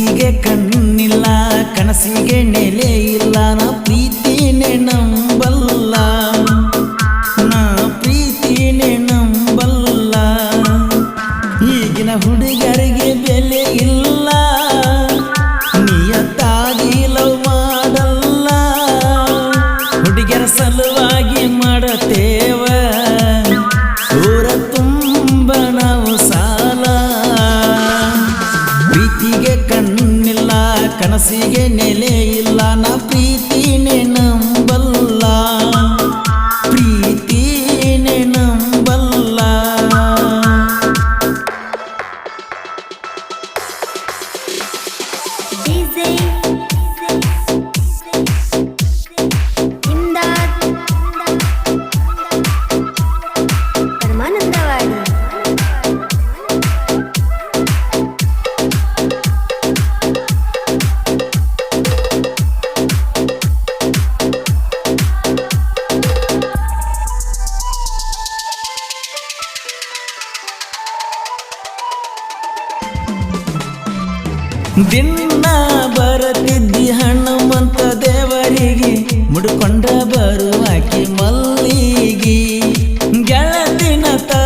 ಪ್ರೀತಿಗೆ ಕಣ್ಣಿಲ್ಲ ಕನಸಿಗೆ ನೆಲೆ ಇಲ್ಲ ನಾ ಪ್ರೀತಿನೇ ನಂಬಲ್ಲ. ಕನಸಿಗೆ ನೆಲೆ ಇಲ್ಲ ನ ಪ್ರೀತಿ ನಂಬಲ್ಲ ದಿನ ಬರತಿದ್ದಿ ಹನುಮಂತ ದೇವರಿಗೆ ಮುಡ್ಕೊಂಡ ಬರುವಾಕಿ ಮಲ್ಲಿಗಿ. ಗೆಳತಿನ ತಪ್ಪಿಸಿ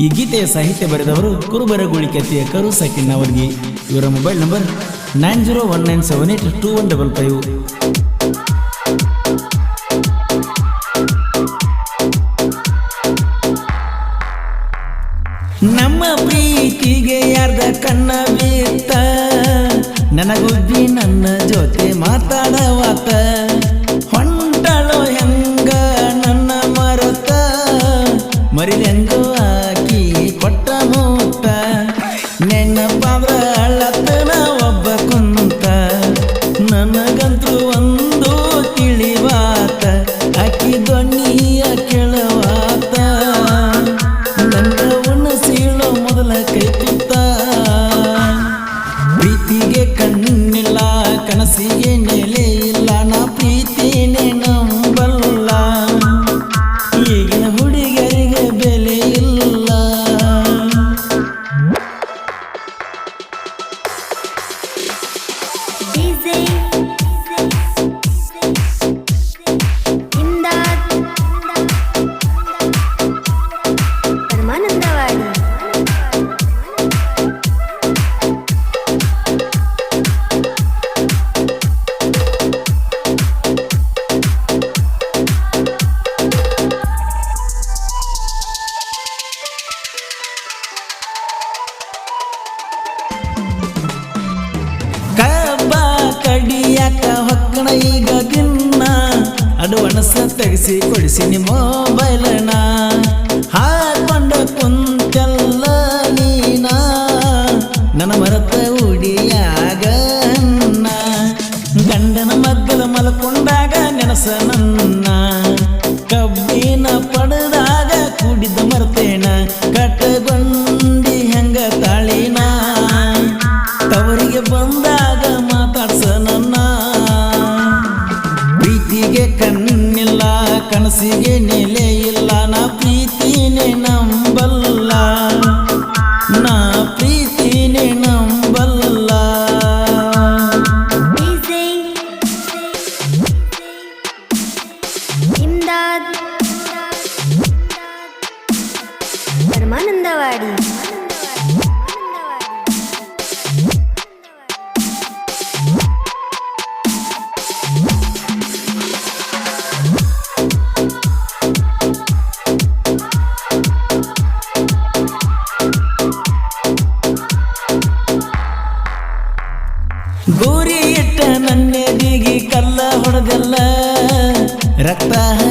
ಈ ಗೀತೆಯ ಸಾಹಿತ್ಯ ಬರೆದವರು ಕುರುಬರಗುಳಿ ಕೆತ್ತಿಯ ಕರು ಸಕಿನ್ ಅವರಿಗೆ. ಇವರ mobile number nine zero one nine seven eight two one double five. ನಮ್ಮ ಪ್ರೀತಿಗೆ ಯಾರ್ದ ಕಣ್ಣ ಬೀರ್ತ? ನನಗುದ್ದಿ ನನ್ನ ಜೊತೆ ಮಾತಾಡವಾತ? ನೆನಪಾದ್ರ ಅಳ್ಳತನ ಒಬ್ಬ ಕುಂತ ನನಗಂತೂ ಒಂದು ತಿಳಿವಾತ. ಅಕ್ಕಿ ದೊಣ್ಣಿಯ ಕೆಳವಾತ. ನನ್ನ ಸೀಳು ಮೊದಲ ಕೈತುತ್ತ ಪ್ರೀತಿಗೆ ಕಣ್ಣಿಲ್ಲ, ಕನಸಿಗೆ easy. ತೆಗಿಸಿ ಕೊಡಿಸಿ ನಿಮ್ಮ ಮೊಬೈಲನ ಹಾಕೊಂಡ ಕುಂತೆಲ್ಲ ನೀನ. ನನ್ನ ಮರತ ಉಡಿಯಾಗ. ಗಂಡನ ಮದ್ದಲ ಮಲ್ಕೊಂಡಾಗ ನೆನಸ ನನ್ನ ಕನಸಿಗೆ ನೆಲೆ ಇಲ್ಲ ನಾ ಪ್ರೀತಿನೇ ನಂಬಲ್ಲ ನಾ ಪ್ರೀತಿನೇ ನಂಬಲ್ಲ ಡಿಜೆ ಇಮ್ದಾದ್ ಪರಮಾನಂದವಾಡಿ रखता है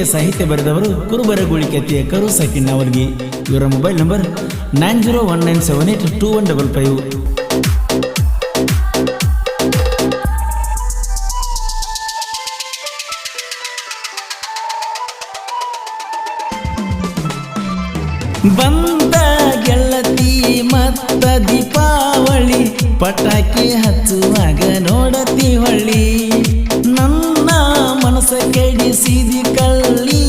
ಈ ಗೀತೆಯ ಸಾಹಿತ್ಯ ಬರೆದವರು ಕುರುಬರಗುಳಿ ಕೆತ್ತಿಯ ಕರು ಅವರಿಗೆ. ಇವರ mobile number nine zero one nine seven eight two one double five. ಬಂದ ಗೆಳತಿ ಮತ್ತ ದೀಪಾವಳಿ, ಪಟಾಕಿ ಹಚ್ಚುವಾಗ ನೋಡತಿ ಹೊಳ್ಳಿ. ಮನಸ್ಸ ಕೆಡಿಸಿದಿ ಕಳ್ಳಿ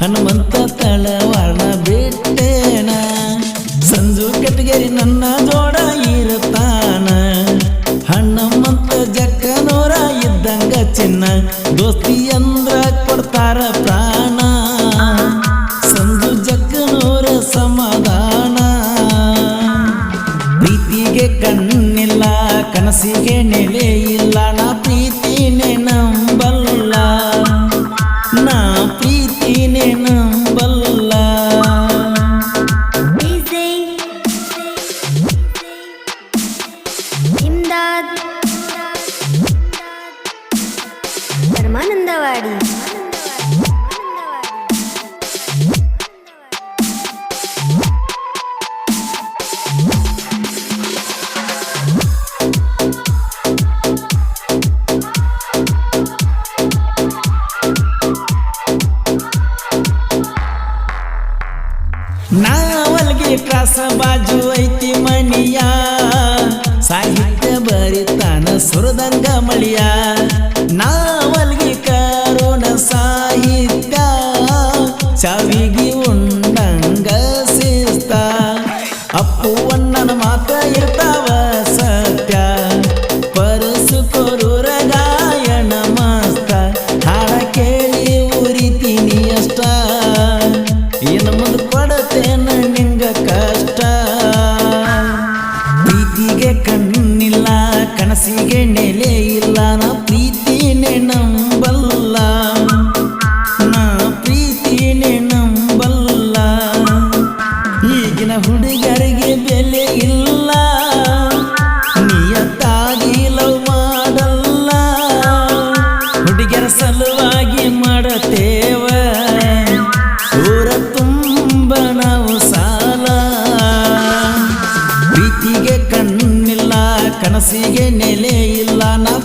ಹನುಮಂತ ತಳವಾಳ ಬಿಟ್ಟೇನ? ಸಂಜು ಕಟಗೇರಿ ನನ್ನ ಜೋಡ ಇರುತ್ತಾನ? ಹಣ್ಣಮ್ಮಂತ ಜಕ್ಕನೋರ ಇದ್ದಂಗ ಚಿನ್ನ, ದೋಸ್ತಿ ಅಂದ್ರ ಕೊಡ್ತಾರ ಪ್ರಾಣ. ಸಂಜು ಜಕ್ಕನೋರ ಸಮಾಧಾನ. ಪ್ರೀತಿಗೆ ಕಣ್ಣಿಲ್ಲ, ಕನಸಿಗೆ ನೆಲೆ ಇಲ್ಲ, ನಾ ಇಮ್ದಾದ್ ಪರಮಾನಂದವಾಡಿ ನಾವಲ್ಗೆ ಕ್ರಾಸ ಬಾಜು મળ્યા ಪ್ರೀತಿನೇ ನಂಬಲ್ಲ. ಈಗಿನ ಹುಡುಗರಿಗೆ ಬೆಲೆ ಇಲ್ಲ. ನಿಯತ್ತಾಗಿ ಲವ್ ಮಾಡಲ್ಲ. ಹುಡುಗರ ಸಲುವಾಗಿ ಮಾಡತೇವ ದೂರ ತುಂಬ ನಾವು ಸಾಲ. ಪ್ರೀತಿಗೆ ಕಣ್ಣಿಲ್ಲ, ಕನಸಿಗೆ ನೆಲೆ ಇಲ್ಲ. ನಾ